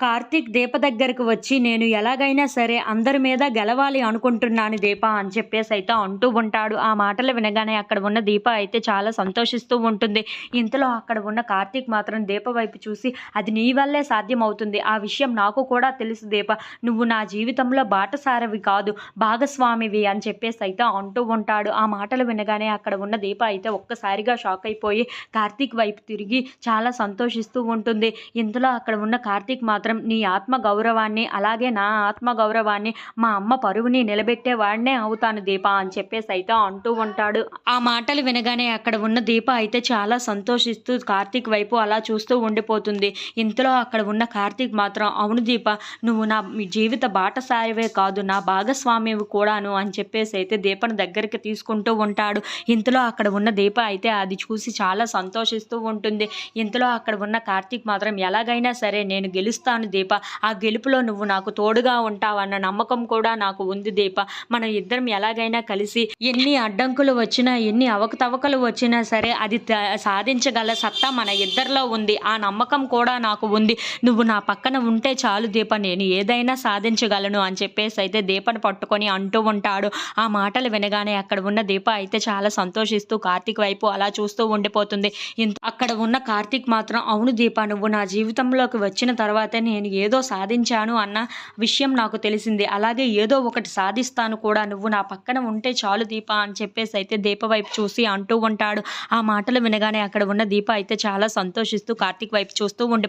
కార్తీక్ దీప దగ్గరకు వచ్చి నేను ఎలాగైనా సరే అందరి మీద గెలవాలి అనుకుంటున్నాను దీప అని చెప్పేసి అయితే అంటూ ఉంటాడు. ఆ మాటలు వినగానే అక్కడ ఉన్న దీప అయితే చాలా సంతోషిస్తూ ఉంటుంది. ఇంతలో అక్కడ ఉన్న కార్తీక్ మాత్రం దీప వైపు చూసి అది నీ వల్లే సాధ్యమవుతుంది. ఆ విషయం నాకు కూడా తెలుసు దీప. నువ్వు నా జీవితంలో బాటసారవి కాదు భాగస్వామివి అని చెప్పేసి అయితే అంటూ ఉంటాడు. ఆ మాటలు వినగానే అక్కడ ఉన్న దీప అయితే ఒక్కసారిగా షాక్ అయిపోయి కార్తీక్ వైపు తిరిగి చాలా సంతోషిస్తూ ఉంటుంది. ఇంతలో అక్కడ ఉన్న కార్తీక్ మాత్రం నీ ఆత్మ గౌరవాన్ని అలాగే నా ఆత్మ గౌరవాన్ని మా అమ్మ పరువుని నిలబెట్టే వాడినే అవుతాను దీప అని చెప్పేసి అయితే అంటూ ఉంటాడు. ఆ మాటలు వినగానే అక్కడ ఉన్న దీప అయితే చాలా సంతోషిస్తూ కార్తీక్ వైపు అలా చూస్తూ ఉండిపోతుంది. ఇంతలో అక్కడ ఉన్న కార్తీక్ మాత్రం అవును దీప నువ్వు నా జీవిత బాటసారివే కాదు నా భాగస్వామివి కూడాను అని చెప్పేసి అయితే దీపను దగ్గరికి తీసుకుంటూ ఉంటాడు. ఇంతలో అక్కడ ఉన్న దీప అయితే అది చూసి చాలా సంతోషిస్తూ ఉంటుంది. ఇంతలో అక్కడ ఉన్న కార్తీక్ మాత్రం ఎలాగైనా సరే నేను గెలుస్తాను దీప. ఆ గెలుపులో నువ్వు నాకు తోడుగా ఉంటావన్న నమ్మకం కూడా నాకు ఉంది దీప. మనం ఇద్దరం ఎలాగైనా కలిసి ఎన్ని అడ్డంకులు వచ్చినా ఎన్ని అవకతవకలు వచ్చినా సరే అది త- సాధించగల సత్తా మన ఇద్దరిలో ఉంది. ఆ నమ్మకం కూడా నాకు ఉంది. నువ్వు నా పక్కన ఉంటే చాలు దీప. నేను ఏదైనా సాధించగలను అని చెప్పేసి అయితే దీపను పట్టుకొని అంటూ ఉంటాడు. ఆ మాటలు వినగానే అక్కడ ఉన్న దీప అయితే చాలా సంతోషిస్తూ కార్తీక్ వైపు అలా చూస్తూ ఉండిపోతుంది. ఇంత అక్కడ ఉన్న కార్తీక్ మాత్రం అవును దీప నువ్వు నా జీవితంలోకి వచ్చిన తర్వాతే నేను ఏదో సాధించాను అన్న విషయం నాకు తెలిసింది. అలాగే ఏదో ఒకటి సాధిస్తాను కూడా. నువ్వు నా పక్కన ఉంటే చాలు దీప అని చెప్పేసి అయితే దీప వైపు చూసి అంటూ ఉంటాడు. ఆ మాటలు వినగానే అక్కడ ఉన్న దీప అయితే చాలా సంతోషిస్తూ కార్తీక్ వైపు చూస్తూ ఉండి